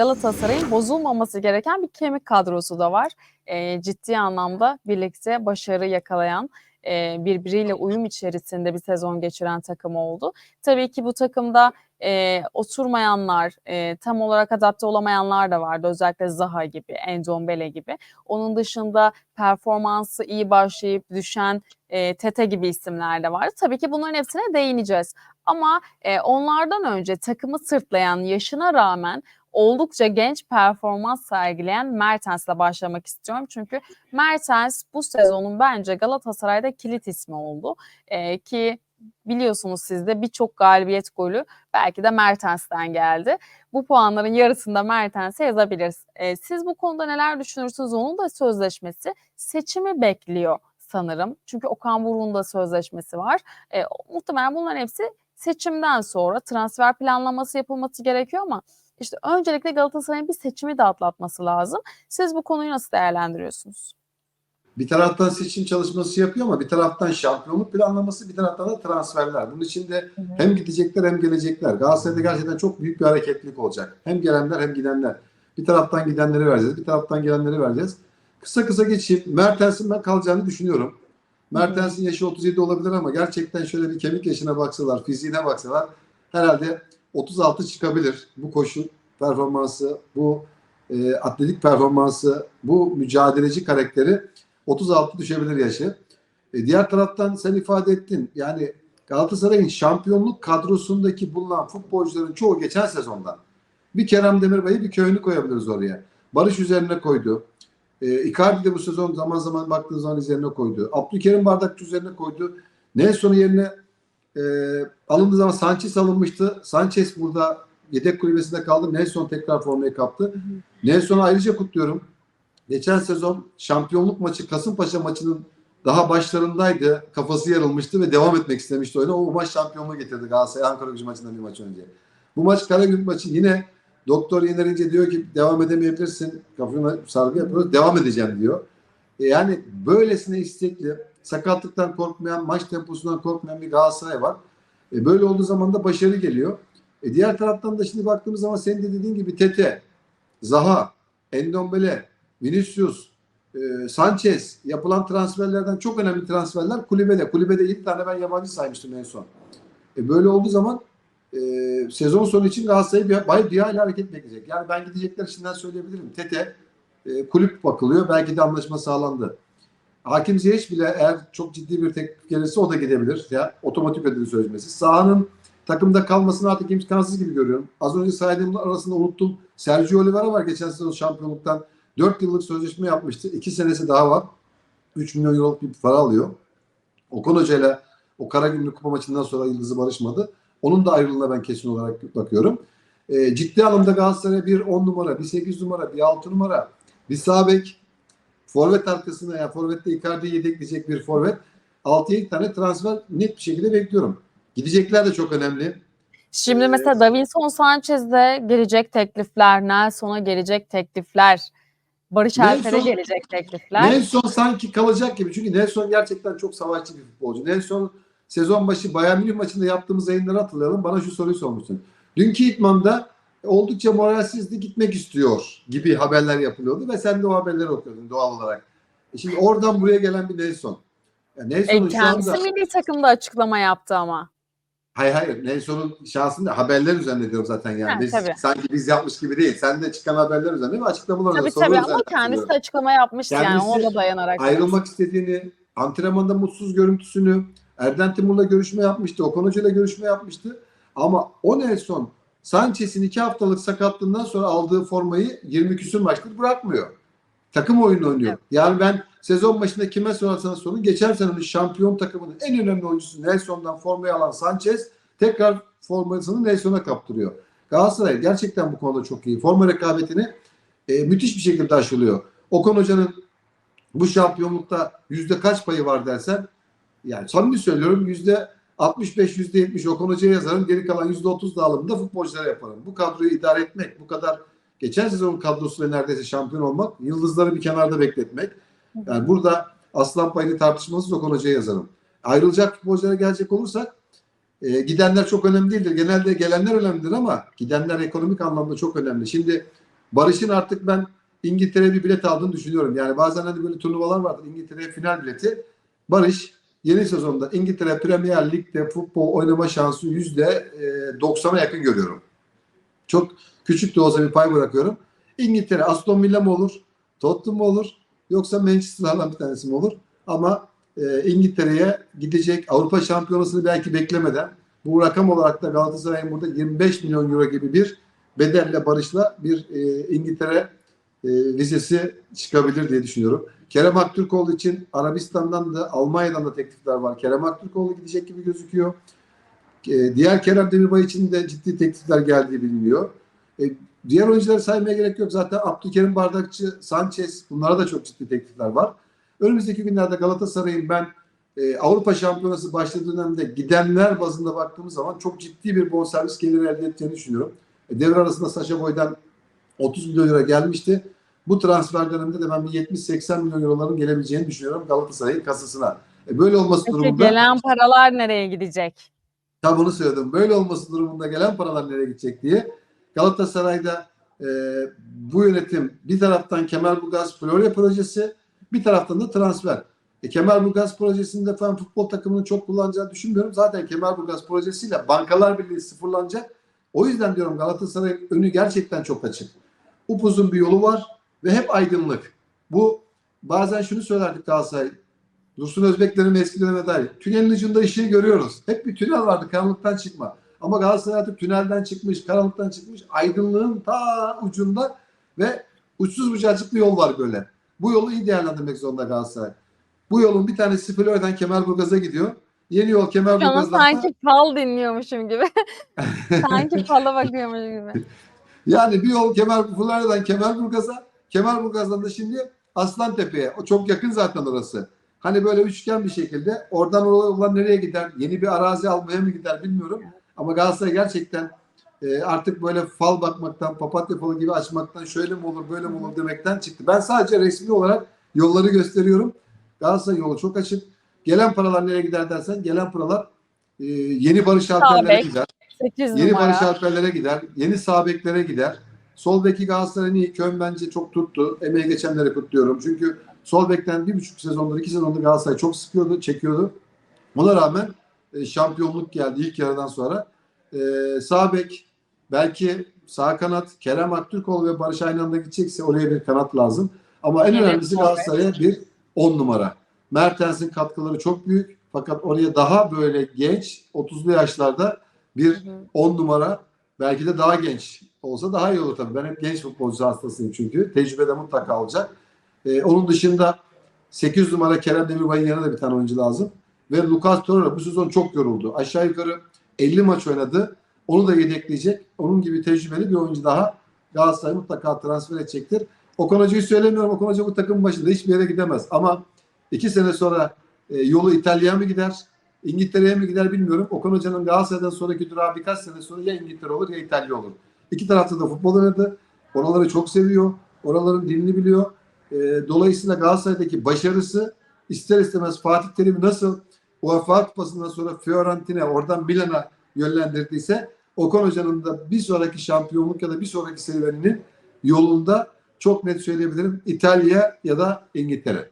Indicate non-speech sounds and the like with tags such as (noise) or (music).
Galatasaray'ın bozulmaması gereken bir kemik kadrosu da var. E, ciddi anlamda birlikte başarı yakalayan, e, birbiriyle uyum içerisinde bir sezon geçiren takım oldu. Tabii ki bu takımda e, oturmayanlar, e, tam olarak adapte olamayanlar da vardı. Özellikle Zaha gibi, Endombele gibi. Onun dışında performansı iyi başlayıp düşen e, Tete gibi isimler de vardı. Tabii ki bunların hepsine değineceğiz. Ama e, onlardan önce takımı sırtlayan yaşına rağmen oldukça genç performans sergileyen Mertens'le başlamak istiyorum. Çünkü Mertens bu sezonun bence Galatasaray'da kilit ismi oldu. E, ki biliyorsunuz siz de birçok galibiyet golü belki de Mertens'ten geldi. Bu puanların yarısında Mertens'e yazabiliriz. E, siz bu konuda neler düşünürsünüz? Onun da sözleşmesi seçimi bekliyor sanırım. Çünkü Okan Buruk'un da sözleşmesi var. E, muhtemelen bunların hepsi seçimden sonra transfer planlaması yapılması gerekiyor ama işte öncelikle Galatasaray'ın bir seçimi de atlatması lazım. Siz bu konuyu nasıl değerlendiriyorsunuz? Bir taraftan seçim çalışması yapıyor ama bir taraftan şampiyonluk planlaması, bir taraftan da transferler. Bunun içinde Hı hı. hem gidecekler hem gelecekler. Galatasaray'da gerçekten çok büyük bir hareketlilik olacak. Hem gelenler hem gidenler. Bir taraftan gidenleri vereceğiz, bir taraftan gelenleri vereceğiz. Kısa kısa geçeyim. Mertens'in ben kalacağını düşünüyorum. Mertens'in yaşı 37 olabilir ama gerçekten şöyle bir kemik yaşına baksalar, fiziğine baksalar herhalde 36 çıkabilir. Bu koşu performansı, bu e, atletik performansı, bu mücadeleci karakteri 36 düşebilir yaşı. E, diğer taraftan sen ifade ettin. Yani Galatasaray'ın şampiyonluk kadrosundaki bulunan futbolcuların çoğu geçen sezondan. Bir Kerem Demirbay'ı bir köyünü koyabiliriz oraya. Barış üzerine koydu. E, Icardi de bu sezon zaman zaman baktığın zaman üzerine koydu. Abdülkerim Bardakçı üzerine koydu. Nelson'un yerine e, alındığı zaman Sanchez alınmıştı. Sanchez burada yedek kulübesinde kaldı. Nelson tekrar formayı kaptı. Nelson'u ayrıca kutluyorum. Geçen sezon şampiyonluk maçı Kasımpaşa maçının daha başlarındaydı. Kafası yarılmıştı ve devam etmek istemişti oyuna. O maç şampiyonluğu getirdi Galatasaray Ankara gücü maçından bir maç önce. Bu maç Karagümrük maçı yine doktor yenerince diyor ki devam edemeyebilirsin. Kafana sargı yapıyoruz. Devam edeceğim diyor. E yani böylesine istekli, sakatlıktan korkmayan, maç temposundan korkmayan bir Galatasaray var. E böyle olduğu zaman da başarı geliyor. E diğer taraftan da şimdi baktığımız zaman senin de dediğin gibi Tete, Zaha, Endombele, Vinicius, e, Sanchez yapılan transferlerden çok önemli transferler kulübede. Kulübede 7 tane ben yabancı saymıştım en son. E böyle olduğu zaman e, sezon sonu için Galatasaray bir, bayağı hayli hareket bekleyecek. Yani ben gidecekler içinden söyleyebilirim. Tete e, kulüp bakılıyor. Belki de anlaşma sağlandı. Hakim Ziyech bile eğer çok ciddi bir teklif gelirse o da gidebilir. Ya otomatik ödül sözleşmesi. Sahanın takımda kalmasını artık imkansız gibi görüyorum. Az önce saydığım arasında unuttum. Sergio Oliveira var geçen sezon şampiyonluktan 4 yıllık sözleşme yapmıştı. 2 senesi daha var. 3 milyon euroluk bir para alıyor. Okan Hoca ile o Karagümrük Kupa maçından sonra yıldızı barışmadı. Onun da ayrılığına ben kesin olarak bakıyorum. E, ciddi anlamda Galatasaray'a bir 10 numara, bir 8 numara, bir 6 numara, bir sağ bek, forvet arkasına ya forvette Icardi'yi yedekleyecek bir forvet. 6-7 tane transfer net bir şekilde bekliyorum. Gidecekler de çok önemli. Şimdi mesela Davinson Sanchez'de gelecek teklifler, Nelson'a gelecek teklifler, Barış Alper'e gelecek teklifler. Nelson sanki kalacak gibi. Çünkü Nelson gerçekten çok savaşçı bir futbolcu. Nelson sezon başı Bayern Münih maçında yaptığımız yayınları hatırlayalım. Bana şu soruyu sormuştun. Dünkü idmanda oldukça moralsizdi gitmek istiyor gibi haberler yapılıyordu ve sen de o haberleri okuyordun doğal olarak. E şimdi oradan buraya gelen bir Nelson. Ya E, Nelson'un şu kendisi anda... milli takımda açıklama yaptı ama. Hayır hayır Nelson'un şahsında haberler üzerine diyorum zaten yani. Ha, biz, tabii. sanki biz yapmış gibi değil. Sen de çıkan haberler üzerine ve açıklamalar Tabii tabii ama kendisi de açıklama yapmıştı yani Kendisi ona dayanarak. ayrılmak istediğini, antrenmanda mutsuz görüntüsünü, Erden Timur'la görüşme yapmıştı, Okan Hoca'yla görüşme yapmıştı. Ama o Nelson Sanchez'in iki haftalık sakatlığından sonra aldığı formayı 20 küsur maçtır bırakmıyor. Takım oyunu oynuyor. Yani ben sezon başında kime sorarsanız sorun geçen senenin şampiyon takımının en önemli oyuncusu Nelson'dan formayı alan Sanchez tekrar formasını Nelson'a kaptırıyor. Galatasaray gerçekten bu konuda çok iyi. Forma rekabetini e, müthiş bir şekilde aşılıyor. Okan Hoca'nın bu şampiyonlukta yüzde kaç payı var dersen yani samimi söylüyorum yüzde 65 yüzde 70 Okan Hoca'ya yazarım. Geri kalan yüzde 30 dağılımında futbolculara yaparım. Bu kadroyu idare etmek, bu kadar geçen sezonun kadrosuyla neredeyse şampiyon olmak, yıldızları bir kenarda bekletmek. Yani burada aslan payını tartışmasız Okan Hoca'ya yazarım. Ayrılacak futbolculara gelecek olursak e, gidenler çok önemli değildir. Genelde gelenler önemlidir ama gidenler ekonomik anlamda çok önemli. Şimdi Barış'ın artık ben İngiltere'ye bir bilet aldığını düşünüyorum. Yani bazen hani böyle turnuvalar vardır. İngiltere'ye final bileti. Barış yeni sezonda İngiltere Premier Lig'de futbol oynama şansı yüzde e, 90'a yakın görüyorum. Çok küçük de olsa bir pay bırakıyorum. İngiltere Aston Villa mı olur? Tottenham mı olur? Yoksa Manchester'lardan bir tanesi mi olur? Ama e, İngiltere'ye gidecek Avrupa Şampiyonası'nı belki beklemeden bu rakam olarak da Galatasaray'ın burada 25 milyon euro gibi bir bedelle Barış'la bir e, İngiltere e, vizesi çıkabilir diye düşünüyorum. Kerem Aktürkoğlu için Arabistan'dan da Almanya'dan da teklifler var. Kerem Aktürkoğlu gidecek gibi gözüküyor. E, diğer Kerem Demirbay için de ciddi teklifler geldiği biliniyor. E, diğer oyuncuları saymaya gerek yok. Zaten Abdülkerim Bardakçı, Sanchez bunlara da çok ciddi teklifler var. Önümüzdeki günlerde Galatasaray'ın ben e, Avrupa Şampiyonası başladığı dönemde gidenler bazında baktığımız zaman çok ciddi bir bonservis geliri elde edeceğini düşünüyorum. E, devre arasında Saşa Boy'dan 30 milyon euro gelmişti. Bu transfer döneminde de ben bir 70-80 milyon euroların gelebileceğini düşünüyorum Galatasaray'ın kasasına. E, böyle olması Peki durumunda gelen paralar nereye gidecek? tam bunu söyledim. Böyle olması durumunda gelen paralar nereye gidecek diye. Galatasaray'da e, bu yönetim bir taraftan Kemerburgaz Florya projesi bir taraftan da transfer. E, Kemerburgaz projesinde ben futbol takımını çok kullanacağını düşünmüyorum. Zaten Kemerburgaz projesiyle Bankalar Birliği sıfırlanacak. O yüzden diyorum Galatasaray'ın önü gerçekten çok açık. Upuzun bir yolu var ve hep aydınlık. Bu bazen şunu söylerdik Galatasaray. Dursun Özbeklerin eski döneme dair. Tünelin ucunda ışığı görüyoruz. Hep bir tünel vardı karanlıktan çıkma. Ama Galatasaray artık tünelden çıkmış, karanlıktan çıkmış. Aydınlığın ta ucunda ve uçsuz bucacık bir yol var böyle. Bu yolu iyi değerlendirmek zorunda Galatasaray. Bu yolun bir tanesi Florya'dan Kemerburgaz'a gidiyor. Yeni yol Şu an Kemerburgaz'dan sanki fal dinliyormuşum gibi. (laughs) sanki fala bakıyormuş gibi. (laughs) Yani bir yol Kemer Florya'dan Kemerburgaz'a, Kemerburgaz'dan da şimdi Aslantepe'ye. O çok yakın zaten orası. Hani böyle üçgen bir şekilde oradan olan nereye gider? Yeni bir arazi almaya mı gider bilmiyorum. Ama Galatasaray gerçekten e, artık böyle fal bakmaktan, papatya falı gibi açmaktan şöyle mi olur böyle mi olur demekten çıktı. Ben sadece resmi olarak yolları gösteriyorum. Galatasaray yolu çok açık. Gelen paralar nereye gider dersen gelen paralar e, yeni Barış Alper'lere gider. 8 Yeni. Barış Alper'lere gider. Yeni sağ beklere gider. Sol beki Galatasaray'ın iyi. Kön bence çok tuttu. Emeği geçenleri kutluyorum. Çünkü sol bekten bir buçuk sezondur, iki sezondur Galatasaray çok sıkıyordu, çekiyordu. Ona rağmen e, şampiyonluk geldi ilk yarıdan sonra. E, sağ bek belki sağ kanat Kerem Aktürkoğlu ve Barış aynı anda gidecekse oraya bir kanat lazım. Ama en Evet, önemlisi. Galatasaray'a bir 10 numara. Mertens'in katkıları çok büyük. Fakat oraya daha böyle genç 30'lu yaşlarda bir Hı hı. 10 numara belki de daha genç olsa daha iyi olur tabii. Ben hep genç futbolcu hastasıyım çünkü. Tecrübe de mutlaka olacak. Ee, onun dışında 8 numara Kerem Demirbay'ın yanına da bir tane oyuncu lazım. Ve Lucas Torreira bu sezon çok yoruldu. Aşağı yukarı 50 maç oynadı. Onu da yedekleyecek. Onun gibi tecrübeli bir oyuncu daha Galatasaray mutlaka transfer edecektir. Okan Hoca'yı söylemiyorum. Okan Hoca bu takımın başında hiçbir yere gidemez. Ama iki sene sonra e, yolu İtalya'ya mı gider? İngiltere'ye mi gider bilmiyorum. Okan Hoca'nın Galatasaray'dan sonraki durağı birkaç sene sonra ya İngiltere olur ya İtalya olur. İki tarafta da futbol oynadı. Oraları çok seviyor. Oraların dilini biliyor. E, dolayısıyla Galatasaray'daki başarısı ister istemez Fatih Terim'i nasıl UEFA Kupası'ndan sonra Fiorentina oradan Milan'a yönlendirdiyse Okan Hoca'nın da bir sonraki şampiyonluk ya da bir sonraki serüveninin yolunda çok net söyleyebilirim İtalya ya da İngiltere.